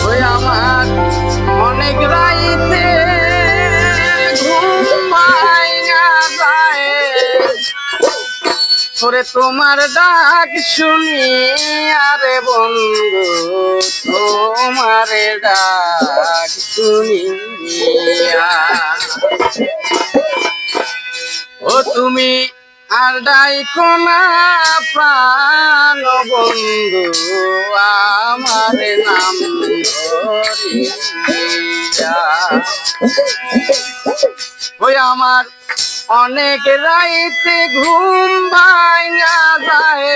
ওই আমার অনেক তোমার ডাক শুনি আরে বন্ধু তোমার ডাক শুনিয়া ও তুমি আর ডাইকো না প্রাণ বন্ধু, আমার নাম ওই আমার অনেক রাইতে ঘুম ভাঙা যায়।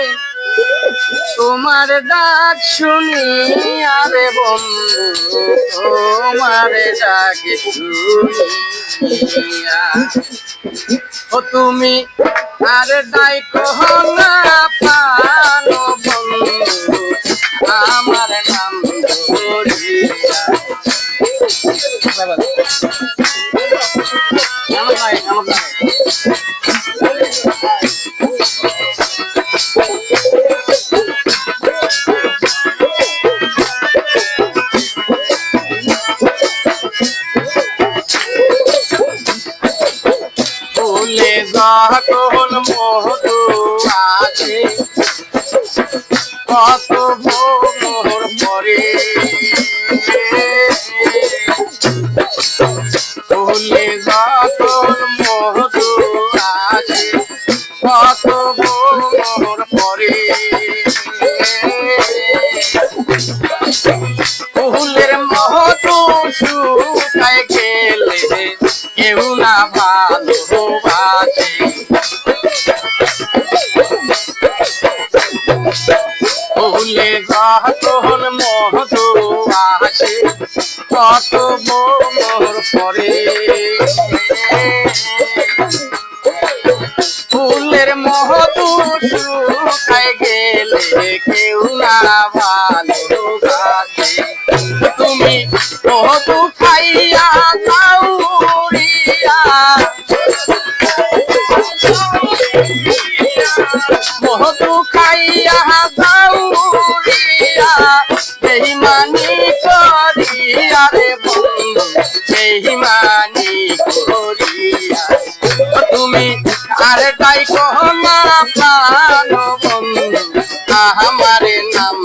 তোমার ডাক শুনি আরে বন্ধু, তোমার ডাক শুনিয়া ও তুমি আর দায়িত্ব হল পালো বন্ধু। যখন মধু আছে কত ভোর পরে ফুলে যখন মধু আছে কত ভোর পরে ফুলের মহতু শুকায় গেলে কেউ না যখন মধু আসে কত মোর পরে ফুলের মহতু শুকায় গেলে কেউ বেহিমানি করিয়া তুমি আর তাই কহনা প্রাণ বন্ধু আমার নাম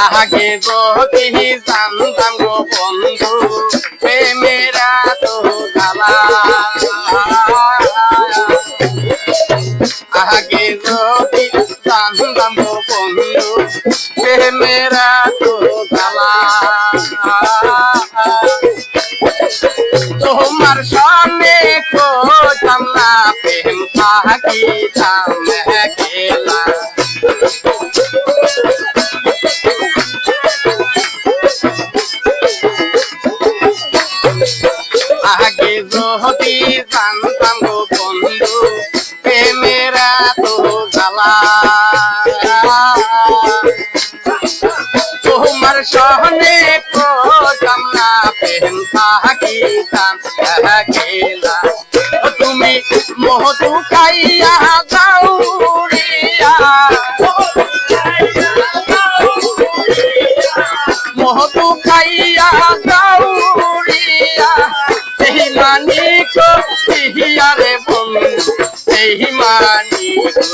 আগে যদি জানতাম গো বন্ধু, প্রেমেরা তো গালা আগে যদি জানতাম গো বন্ধু, প্রেমেরা তো গালা তোমার সামনে কোথাম না প্রেম থাকিতাম যদি জানতাম গো বন্ধু, প্রেমেরা তো জ্বালা। তোমার সহনে কোটাম না প্রেম থাকিতাম খেলা তুমি মহতু খাইয়া যাও রিয়া। খাইয়া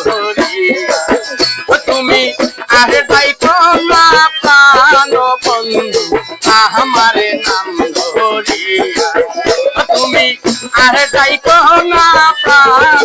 হরিয়া তুমি আরে তাই কমা প্রাণ বন্ধু, আমার নাম ধরিয়া। তুমি আরে তাই কমা প্রাণ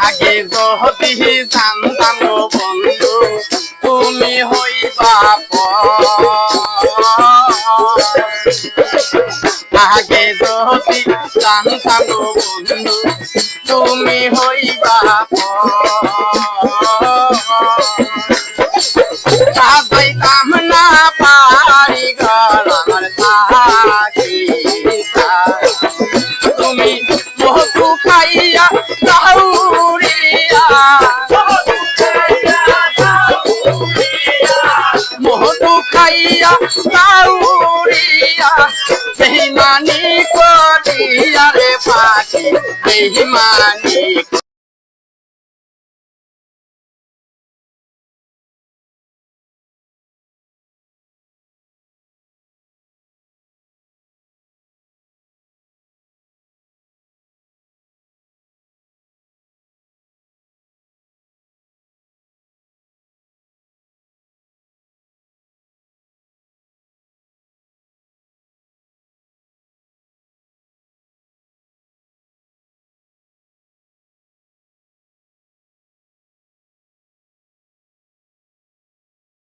আগে যদি জানতাম বন্ধু তুমি হইবা। আগে যদি জানতাম বন্ধু তুমি হইবা খাইয়া দাউরিয়া বেহিমানি করিয়া রে পাখি বেহিমানি